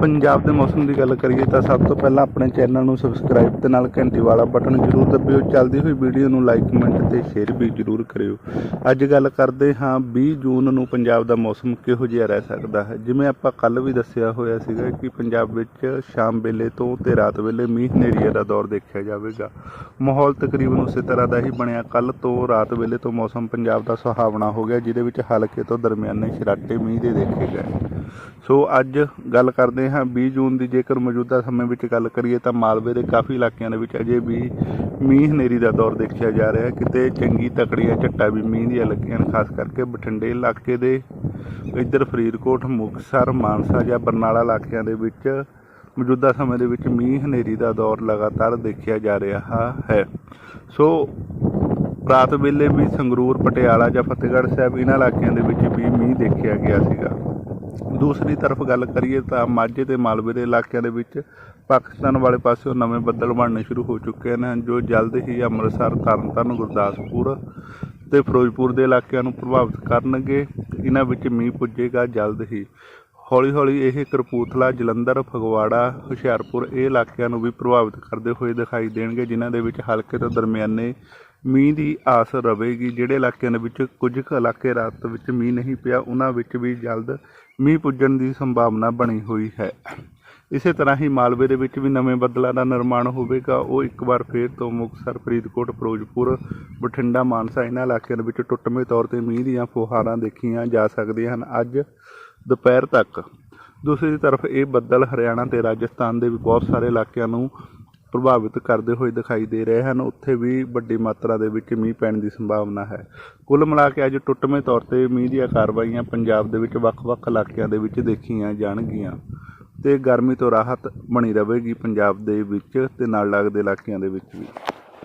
ਪੰਜਾਬ ਦੇ ਮੌਸਮ ਦੀ ਗੱਲ ਕਰੀਏ ਤਾਂ ਸਭ ਤੋਂ ਪਹਿਲਾਂ ਆਪਣੇ ਚੈਨਲ ਨੂੰ ਸਬਸਕ੍ਰਾਈਬ ਤੇ ਨਾਲ ਘੰਟੀ ਵਾਲਾ ਬਟਨ ਜ਼ਰੂਰ ਦਬਿਓ। ਚੱਲਦੀ ਹੋਈ ਵੀਡੀਓ ਨੂੰ ਲਾਈਕ ਕਮੈਂਟ ਤੇ ਸ਼ੇਅਰ ਵੀ ਜ਼ਰੂਰ ਕਰਿਓ। ਅੱਜ ਗੱਲ ਕਰਦੇ ਹਾਂ 20 ਜੂਨ ਨੂੰ ਪੰਜਾਬ ਦਾ ਮੌਸਮ ਕਿਹੋ ਜਿਹਾ ਰਹਿ ਸਕਦਾ ਹੈ? ਜਿਵੇਂ ਆਪਾਂ ਕੱਲ ਵੀ ਦੱਸਿਆ ਹੋਇਆ ਸੀਗਾ ਕਿ ਪੰਜਾਬ ਵਿੱਚ ਸ਼ਾਮ ਵੇਲੇ ਤੋਂ ਤੇ ਰਾਤ ਵੇਲੇ ਮੀਂਹ ਹਨੇਰੀਆਂ ਦਾ ਦੌਰ ਦੇਖਿਆ ਜਾਵੇਗਾ। ਮਾਹੌਲ ਤਕਰੀਬਨ ਉਸੇ ਤਰ੍ਹਾਂ ਦਾ ਹੀ ਬਣਿਆ। ਕੱਲ ਤੋਂ ਰਾਤ ਵੇਲੇ ਤੋਂ ਮੌਸਮ ਪੰਜਾਬ ਦਾ ਸੁਹਾਵਣਾ ਹੋ ਗਿਆ, ਜਿਹਦੇ ਵਿੱਚ ਹਲਕੇ ਤੋਂ ਦਰਮਿਆਨੇ ਛਰਾਟੇ ਮੀਂਹ ਦੇ ਦੇਖੇ ਗਏ। ਸੋ ਅੱਜ ਗੱਲ ਕਰਦੇ ਹਾਂ 20 ਜੂਨ ਦੀ। ਜੇਕਰ ਮੌਜੂਦਾ ਸਮੇਂ ਵਿੱਚ ਗੱਲ ਕਰੀਏ ਤਾਂ ਮਾਲਵੇ ਦੇ ਕਾਫੀ ਇਲਾਕਿਆਂ ਦੇ ਵਿੱਚ ਅਜੇ ਵੀ ਮੀਂਹ ਹਨੇਰੀ ਦਾ ਦੌਰ ਦੇਖਿਆ ਜਾ ਰਿਹਾ ਹੈ। ਕਿਤੇ ਚੰਗੀ ਤਕੜੀਆਂ ਝੱਟਾਂ ਵੀ ਮੀਂਹ ਦੀਆਂ ਲੱਗੀਆਂ ਨੇ, ਖਾਸ ਕਰਕੇ ਬਠਿੰਡੇ ਇਲਾਕੇ ਦੇ ਇੱਧਰ ਫਰੀਦਕੋਟ, ਮੁਕਤਸਰ, ਮਾਨਸਾ ਜਾਂ ਬਰਨਾਲਾ ਇਲਾਕਿਆਂ ਦੇ ਵਿੱਚ ਮੌਜੂਦਾ ਸਮੇਂ ਦੇ ਵਿੱਚ ਮੀਂਹ ਹਨੇਰੀ ਦਾ ਦੌਰ ਲਗਾਤਾਰ ਦੇਖਿਆ ਜਾ ਰਿਹਾ ਹੈ। ਸੋ ਰਾਤ ਵੇਲੇ ਵੀ ਸੰਗਰੂਰ, ਪਟਿਆਲਾ ਜਾਂ ਫਤਿਹਗੜ੍ਹ ਸਾਹਿਬ ਇਹਨਾਂ ਇਲਾਕਿਆਂ ਦੇ ਵਿੱਚ ਵੀ ਮੀਂਹ ਦੇਖਿਆ ਗਿਆ ਸੀਗਾ। ਦੂਸਰੀ ਤਰਫ ਗੱਲ ਕਰੀਏ ਤਾਂ ਮਾਝੇ ਤੇ ਮਾਲਵੇ ਦੇ ਇਲਾਕਿਆਂ ਦੇ ਵਿੱਚ ਪਾਕਿਸਤਾਨ ਵਾਲੇ ਪਾਸਿਓਂ ਨਵੇਂ ਬੱਦਲ ਬਣਨੇ ਸ਼ੁਰੂ ਹੋ ਚੁੱਕੇ ਨੇ, ਜੋ ਜਲਦ ਹੀ ਅੰਮ੍ਰਿਤਸਰ, ਤਰਨਤਾਰਨ, ਗੁਰਦਾਸਪੁਰ ਤੇ ਫਿਰੋਜ਼ਪੁਰ ਦੇ ਇਲਾਕਿਆਂ ਨੂੰ ਪ੍ਰਭਾਵਿਤ ਕਰਨਗੇ। ਇਹਨਾਂ ਵਿੱਚ ਮੀਂਹ ਪੁੱਜੇਗਾ ਜਲਦ ਹੀ। ਹੌਲੀ ਹੌਲੀ ਇਹ ਕਰਪੂਥਲਾ ਜਲੰਧਰ, ਫਗਵਾੜਾ, ਹੁਸ਼ਿਆਰਪੁਰ ਇਹ ਇਲਾਕਿਆਂ ਨੂੰ ਵੀ ਪ੍ਰਭਾਵਿਤ ਕਰਦੇ ਹੋਏ ਦਿਖਾਈ ਦੇਣਗੇ, ਜਿਨ੍ਹਾਂ ਦੇ ਵਿੱਚ ਹਲਕੇ ਤੋਂ ਦਰਮਿਆਨੇ ਮੀਂਹ ਦੀ ਆਸ ਰਹੇਗੀ ਜਿਹੜੇ ਇਲਾਕਿਆਂ ਦੇ ਵਿੱਚ ਕੁਝ ਕੁ ਇਲਾਕੇ ਰਾਤ ਵਿੱਚ ਮੀਂਹ ਨਹੀਂ ਪਿਆ, ਉਹਨਾਂ ਵਿੱਚ ਵੀ ਜਲਦ ਮੀਂਹ ਪੁੱਜਣ ਦੀ ਸੰਭਾਵਨਾ ਬਣੀ ਹੋਈ ਹੈ। ਇਸੇ ਤਰ੍ਹਾਂ ਹੀ ਮਾਲਵੇ ਦੇ ਵਿੱਚ ਵੀ ਨਵੇਂ ਬੱਦਲਾਂ ਦਾ ਨਿਰਮਾਣ ਹੋਵੇਗਾ। ਉਹ ਇੱਕ ਵਾਰ ਫੇਰ ਤੋਂ ਮੁਕਤਸਰ, ਫਰੀਦਕੋਟ, ਫਿਰੋਜ਼ਪੁਰ, ਬਠਿੰਡਾ, ਮਾਨਸਾ ਇਹਨਾਂ ਇਲਾਕਿਆਂ ਦੇ ਵਿੱਚ ਟੁੱਟਵੇਂ ਤੌਰ ਤੇ ਮੀਂਹ ਦੀਆਂ ਫੁਹਾਰਾਂ ਦੇਖੀਆਂ ਜਾ ਸਕਦੀਆਂ ਹਨ। ਅੱਜ ਦੁਪਹਿਰ ਤੱਕ ਦੂਸਰੀ ਤਰਫ ਇਹ ਬੱਦਲ ਹਰਿਆਣਾ ਤੇ ਰਾਜਸਥਾਨ ਦੇ ਵੀ ਬਹੁਤ ਸਾਰੇ ਇਲਾਕਿਆਂ ਨੂੰ ਪ੍ਰਭਾਵਿਤ ਕਰਦੇ ਹੋਏ ਦਿਖਾਈ ਦੇ ਰਹੇ ਹਨ। ਉੱਥੇ ਵੀ ਵੱਡੀ ਮਾਤਰਾ ਦੇ ਵਿੱਚ ਮੀਂਹ ਪੈਣ ਦੀ ਸੰਭਾਵਨਾ ਹੈ। ਕੁੱਲ ਮਿਲਾ ਕੇ ਅੱਜ ਟੁੱਟਵੇਂ ਤੌਰ ਤੇ ਮੀਂਹ ਦੀਆਂ ਕਾਰਵਾਈਆਂ ਪੰਜਾਬ ਦੇ ਵਿੱਚ ਵੱਖ-ਵੱਖ ਇਲਾਕਿਆਂ ਦੇ ਵਿੱਚ ਦੇਖੀਆਂ ਜਾਣਗੀਆਂ ਤੇ ਗਰਮੀ ਤੋਂ ਰਾਹਤ ਬਣੀ ਰਹੇਗੀ ਪੰਜਾਬ ਦੇ ਵਿੱਚ ਤੇ ਨਾਲ ਲੱਗਦੇ ਇਲਾਕਿਆਂ ਦੇ ਵਿੱਚ ਵੀ।